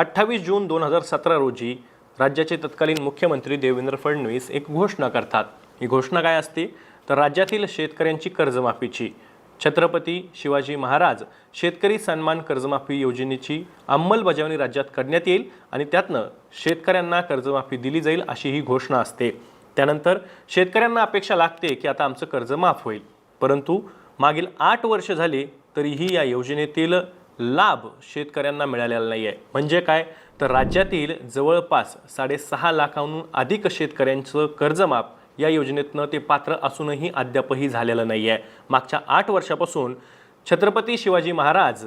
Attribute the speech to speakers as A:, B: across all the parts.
A: अठ्ठावीस जून दोन हजार सतरा रोजी राज्याचे तत्कालीन मुख्यमंत्री देवेंद्र फडणवीस एक घोषणा करतात. ही घोषणा काय असते? तर राज्यातील शेतकऱ्यांची कर्जमाफीची. छत्रपती शिवाजी महाराज शेतकरी सन्मान कर्जमाफी योजनेची अंमलबजावणी राज्यात करण्यात येईल आणि त्यातनं शेतकऱ्यांना कर्जमाफी दिली जाईल अशी ही घोषणा असते. त्यानंतर शेतकऱ्यांना अपेक्षा लागते की आता आमचं कर्ज माफ होईल. परंतु मागील आठ वर्ष झाली तरीही या योजनेतील लाभ शेतकऱ्यांना मिळालेला नाही आहे म्हणजे काय? तर राज्यातील जवळपास साडेसहा लाखांहून अधिक शेतकऱ्यांचं कर्जमाफ या योजनेतनं ते पात्र असूनही अद्यापही झालेलं नाही आहे मागच्या आठ वर्षापासून छत्रपती शिवाजी महाराज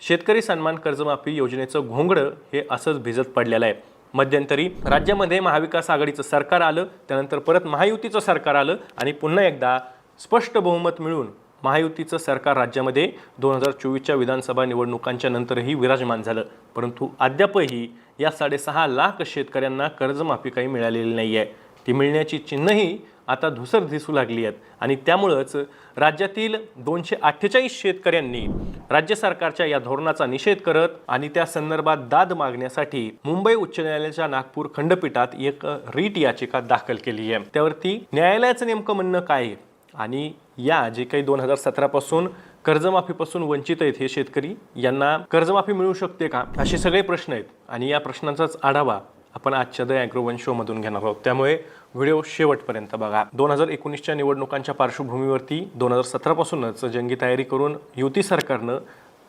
A: शेतकरी सन्मान कर्जमाफी योजनेचं घोंगडं हे असंच भिजत पडलेलं आहे. मध्यंतरी राज्यामध्ये महाविकास आघाडीचं सरकार आलं त्यानंतर परत महायुतीचं सरकार आलं आणि पुन्हा एकदा स्पष्ट बहुमत मिळून महायुतीचं सरकार राज्यामध्ये दोन हजार चोवीसच्या विधानसभा निवडणुकांच्या नंतरही विराजमान झालं. परंतु अद्यापही या साडेसहा लाख शेतकऱ्यांना कर्जमाफी काही मिळालेली नाही आहे ती मिळण्याची चिन्हही आता धुसर दिसू लागली आहेत. आणि त्यामुळंच राज्यातील दोनशे अठ्ठेचाळीस शेतकऱ्यांनी राज्य सरकारच्या या धोरणाचा निषेध करत आणि त्या संदर्भात दाद मागण्यासाठी मुंबई उच्च न्यायालयाच्या नागपूर खंडपीठात एक रीट याचिका दाखल केली आहे. त्यावरती न्यायालयाचं नेमकं म्हणणं काय आहे? आणि या जे काही दोन हजार सतरापासून कर्जमाफीपासून वंचित आहेत हे शेतकरी यांना कर्जमाफी मिळू शकते का? असे सगळे प्रश्न आहेत आणि या प्रश्नांचाच आढावा आपण आजच्या द अॅग्रोवन शोमधून घेणार आहोत. त्यामुळे व्हिडिओ शेवटपर्यंत बघा. दोन हजार एकोणीसच्या निवडणुकांच्या पार्श्वभूमीवरती दोन हजार सतरापासूनच जंगी तयारी करून युती सरकारनं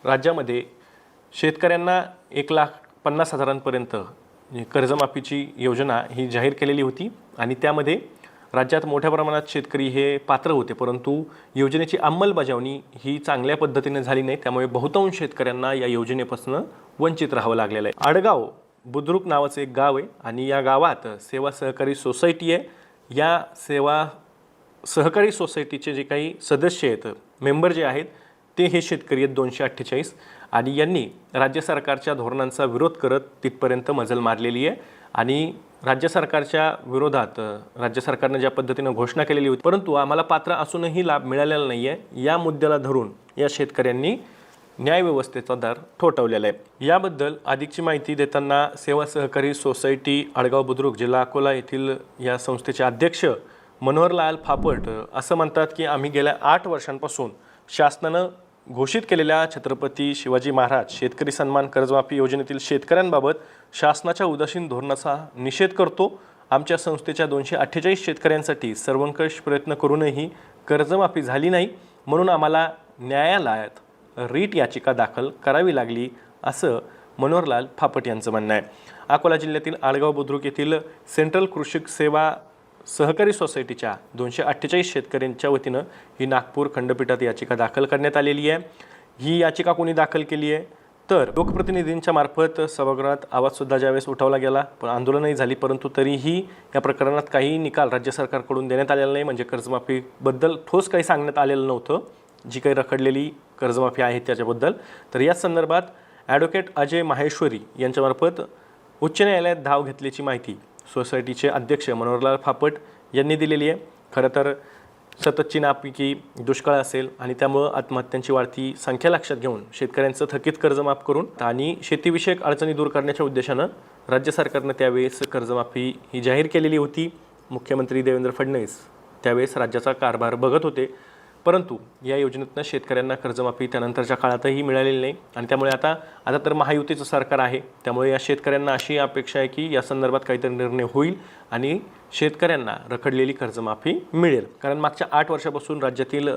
A: राज्यामध्ये शेतकऱ्यांना एक लाख पन्नास हजारांपर्यंत कर्जमाफीची योजना ही जाहीर केलेली होती आणि त्यामध्ये राज्यात मोठ्या प्रमाणात शेतकरी हे पात्र होते परंतु योजनेची अंमलबजावणी ही चांगल्या पद्धतीने झाली नाही. त्यामुळे बहुतांश शेतकऱ्यांना या योजनेपासून वंचित राहावं लागलेलं आहे. आडगाव बुद्रुक नावाचं एक गाव आहे आणि या गावात सेवा सहकारी सोसायटी आहे. या सेवा सहकारी सोसायटीचे जे काही सदस्य आहेत मेंबर जे आहेत ते हे शेतकरी आहेत दोनशे अठ्ठेचाळीस. आणि यांनी राज्य सरकारच्या धोरणांचा विरोध करत तिथपर्यंत मजल मारलेली आहे. आणि राज्य सरकारच्या विरोधात राज्य सरकारनं ज्या पद्धतीनं घोषणा केलेली होती परंतु आम्हाला पात्र असूनही लाभ मिळालेला नाही आहे या मुद्द्याला धरून या शेतकऱ्यांनी न्यायव्यवस्थेचा दर ठोठवलेला आहे. याबद्दल अधिकची माहिती देताना सेवा सहकारी सोसायटी आडगाव बुद्रुक जिल्हा अकोला येथील या संस्थेचे अध्यक्ष मनोहरलाल फापट असं म्हणतात की आम्ही गेल्या आठ वर्षांपासून शासनानं घोषित केलेल्या छत्रपती शिवाजी महाराज शेतकरी सन्मान कर्जमाफी योजनेतील शेतकऱ्यांबाबत शासनाच्या उदासीन धोरणाचा निषेध करतो. आमच्या संस्थेच्या दोनशे अठ्ठेचाळीस शेतकऱ्यांसाठी सर्वंकष प्रयत्न करूनही कर्जमाफी झाली नाही म्हणून आम्हाला न्यायालयात रीट याचिका दाखल करावी लागली असं मनोहरलाल फापट यांचं म्हणणं आहे. अकोला जिल्ह्यातील आळगाव बुद्रुक येथील सेंट्रल कृषी सेवा सहकारी सोसायटीच्या दोनशे अठ्ठेचाळीस शेतकऱ्यांच्या वतीनं ही नागपूर खंडपीठात याचिका दाखल करण्यात आलेली आहे. ही याचिका कोणी दाखल केली आहे? तर लोकप्रतिनिधींच्या मार्फत सभागृहात आवाजसुद्धा ज्यावेळेस उठवला गेला पण आंदोलनही झाली परंतु तरीही या प्रकरणात काही निकाल राज्य सरकारकडून देण्यात आलेला नाही. म्हणजे कर्जमाफीबद्दल ठोस काही सांगण्यात आलेलं नव्हतं. जी काही रखडलेली कर्जमाफी आहे त्याच्याबद्दल. तर याच संदर्भात ॲडव्होकेट अजय माहेश्वरी यांच्यामार्फत उच्च न्यायालयात धाव घेतल्याची माहिती सोसायटीचे अध्यक्ष मनोहरलाल फापट यांनी दिलेली आहे. खरं तर सततची नापिकी दुष्काळ असेल आणि त्यामुळं आत्महत्यांची वाढती संख्या लक्षात घेऊन शेतकऱ्यांचं थकीत कर्ज माफ करून आणि शेतीविषयक अडचणी दूर करण्याच्या उद्देशानं राज्य सरकारनं त्यावेळेस कर्जमाफी ही जाहीर केलेली होती. मुख्यमंत्री देवेंद्र फडणवीस त्यावेळेस राज्याचा कारभार बघत होते. परंतु या योजनेतनं शेतकऱ्यांना कर्जमाफी त्यानंतरच्या काळातही मिळालेली नाही. आणि त्यामुळे आता आता तर महायुतीचं सरकार आहे. त्यामुळे या शेतकऱ्यांना अशी अपेक्षा आहे की या संदर्भात काहीतरी निर्णय होईल आणि शेतकऱ्यांना रखडलेली कर्जमाफी मिळेल. कारण मागच्या आठ वर्षापासून राज्यातील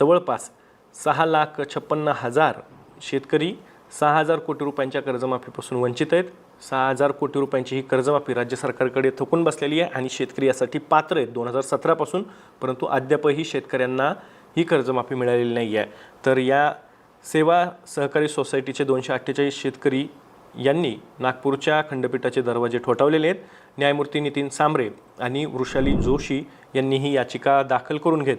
A: जवळपास सहा लाख छप्पन्न हजार शेतकरी सहा हजार कोटी रुपयांच्या कर्जमाफीपासून वंचित आहेत. सहा हजार कोटी रुपयांची ही कर्जमाफी राज्य सरकारकडे थकून बसलेली आहे आणि शेतकरी यासाठी पात्र आहेत दोन हजार सतरापासून. परंतु अद्यापही शेतकऱ्यांना ही कर्जमाफी मिळालेली नाही आहे. तर या सेवा सहकारी सोसायटीचे दोनशे अठ्ठेचाळीस शेतकरी यांनी नागपूरच्या खंडपीठाचे दरवाजे ठोठावलेले आहेत. न्यायमूर्ती नितीन सांबरे आणि वृषाली जोशी यांनी ही याचिका दाखल करून घेत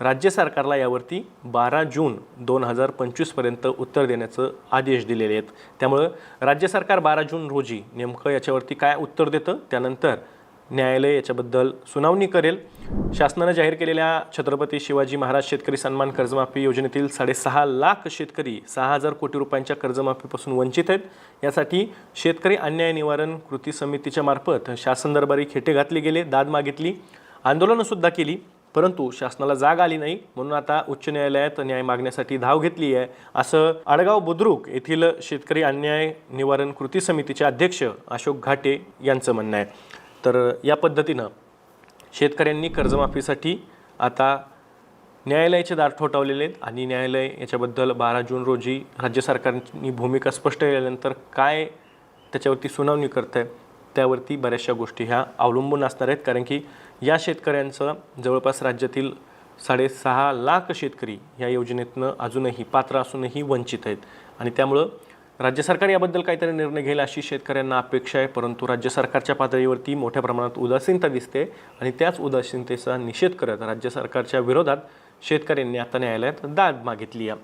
A: राज्य सरकारला यावरती बारा जून दोन हजार पंचवीसपर्यंत उत्तर देण्याचं आदेश दिलेले आहेत. त्यामुळं राज्य सरकार बारा जून रोजी नेमकं याच्यावरती काय उत्तर देतं? त्यानंतर न्यायालय याच्याबद्दल सुनावणी करेल. शासनानं जाहीर केलेल्या छत्रपती शिवाजी महाराज शेतकरी सन्मान कर्जमाफी योजनेतील साडेसहा लाख शेतकरी सहा हजार कोटी रुपयांच्या कर्जमाफीपासून वंचित आहेत. यासाठी शेतकरी अन्याय निवारण कृती समितीच्या मार्फत शासन दरबारी खेटे घातले गेले दाद मागितली आंदोलनंसुद्धा केली परंतु शासनाला जाग आली नाही. म्हणून आता उच्च न्यायालयात न्याय मागण्यासाठी धाव घेतली आहे असं आडगाव बुद्रुक येथील शेतकरी अन्याय निवारण कृती समितीचे अध्यक्ष अशोक घाटे यांचं म्हणणं आहे. तर या पद्धतीनं शेतकऱ्यांनी कर्जमाफीसाठी आता न्यायालयाचे दार ठोठावलेले आहेत आणि न्यायालय याच्याबद्दल बारा जून रोजी राज्य सरकारनी भूमिका स्पष्ट केल्यानंतर काय त्याच्यावरती सुनावणी करत आहे त्यावरती बऱ्याचशा गोष्टी ह्या अवलंबून असणार आहेत. कारण की या शेतकऱ्यांचं जवळपास राज्यातील साडेसहा लाख शेतकरी या योजनेतनं अजूनही पात्र असूनही वंचित आहेत. आणि त्यामुळं राज्य सरकार याबद्दल काहीतरी निर्णय घेईल अशी शेतकऱ्यांना अपेक्षा आहे परंतु राज्य सरकारच्या पातळीवरती मोठ्या प्रमाणात उदासीनता दिसते आणि त्याच उदासीनतेचा निषेध करत राज्य सरकारच्या विरोधात शेतकऱ्यांनी आता न्यायालयात दाद मागितली आहे.